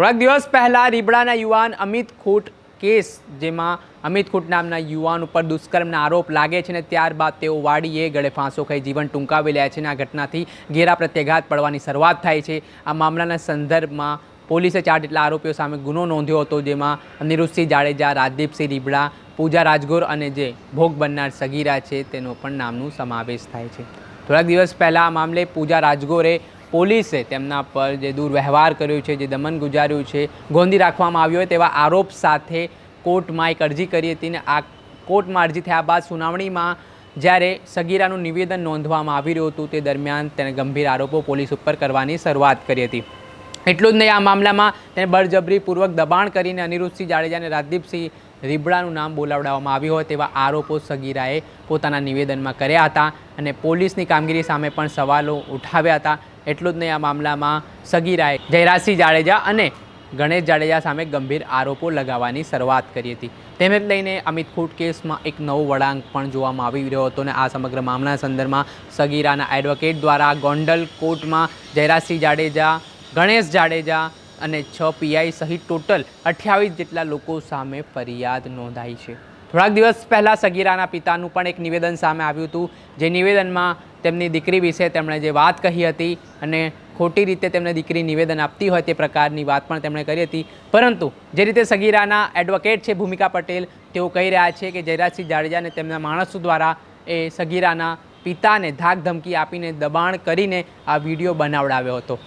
થોડાક દિવસ પહેલાં રીબડાના યુવાન અમિત ખૂટ કેસ, જેમાં અમિત ખૂટ નામના યુવાન ઉપર દુષ્કર્મના આરોપ લાગે છે ને ત્યારબાદ તેઓ વાડીએ ગળે ફાંસો ખાઈ જીવન ટૂંકાવી લે છે અને આ ઘટનાથી ઘેરા પ્રત્યાઘાત પડવાની શરૂઆત થાય છે. આ મામલાના સંદર્ભમાં પોલીસે ચાર જેટલા આરોપીઓ સામે ગુનો નોંધ્યો હતો, જેમાં અનિરુદ્ધસિંહ જાડેજા, રાજદીપસિંહ રીબડા, પૂજા રાજગોર અને જે ભોગ બનનાર સગીરા છે, તેનો પણ નામનું સમાવેશ થાય છે. થોડાક દિવસ પહેલાં આ મામલે પૂજા રાજગોરે પોલીસે તેમના પર જે દુર્વ્યવહાર કર્યો છે, જે દમન ગુજાર્યું છે, ગોંધી રાખવામાં આવ્યો હોય તેવા આરોપ સાથે કોર્ટમાં એક અરજી કરી હતી ને આ કોર્ટમાં અરજી થયા બાદ સુનાવણીમાં જ્યારે સગીરાનું નિવેદન નોંધવામાં આવી રહ્યું હતું તે દરમિયાન તેણે ગંભીર આરોપો પોલીસ ઉપર કરવાની શરૂઆત કરી હતી. એટલું જ નહીં, આ મામલામાં તેને બળજબરીપૂર્વક દબાણ કરીને અનિરુદ્ધસિંહ જાડેજાને રાજદીપસિંહ રીબડાનું નામ બોલાવડાવવામાં આવ્યું હોય તેવા આરોપો સગીરાએ પોતાના નિવેદનમાં કર્યા હતા અને પોલીસની કામગીરી સામે પણ સવાલો ઉઠાવ્યા હતા. એટલું જ નહીં, આ મામલામાં સગીરાએ જયરાજસિંહ જાડેજા અને ગણેશ જાડેજા સામે ગંભીર આરોપો લગાવવાની શરૂઆત કરી હતી. તેને લઈને અમિત ફૂટ કેસમાં એક નવો વળાંક પણ જોવામાં આવી રહ્યો હતો અને આ સમગ્ર મામલા સંદર્ભમાં સગીરાના એડવોકેટ દ્વારા ગોંડલ કોર્ટમાં જયરાજસિંહ જાડેજા ગણેશ જાડેજા અને છ પીઆઈ સહિત ટોટલ અઠ્યાવીસ જેટલા લોકો સામે ફરિયાદ નોંધાઈ છે. થોડાક દિવસ પહેલાં સગીરાના પિતાનું પણ એક નિવેદન સામે આવ્યું હતું. જે નિવેદનમાં તેમની દીકરી વિશે તેમણે જે વાત કહી હતી અને ખોટી રીતે તેમને દીકરી નિવેદન આપતી હોય તે પ્રકારની વાત પણ તેમણે કરી હતી. પરંતુ જે રીતે સગીરાના એડવોકેટ છે ભૂમિકા પટેલ, તેઓ કહી રહ્યા છે કે જયરાજસિંહ જાડેજાને તેમના માણસો દ્વારા એ સગીરાના પિતાને ધાક ધમકી આપીને દબાણ કરીને આ વીડિયો બનાવડાવ્યો હતો.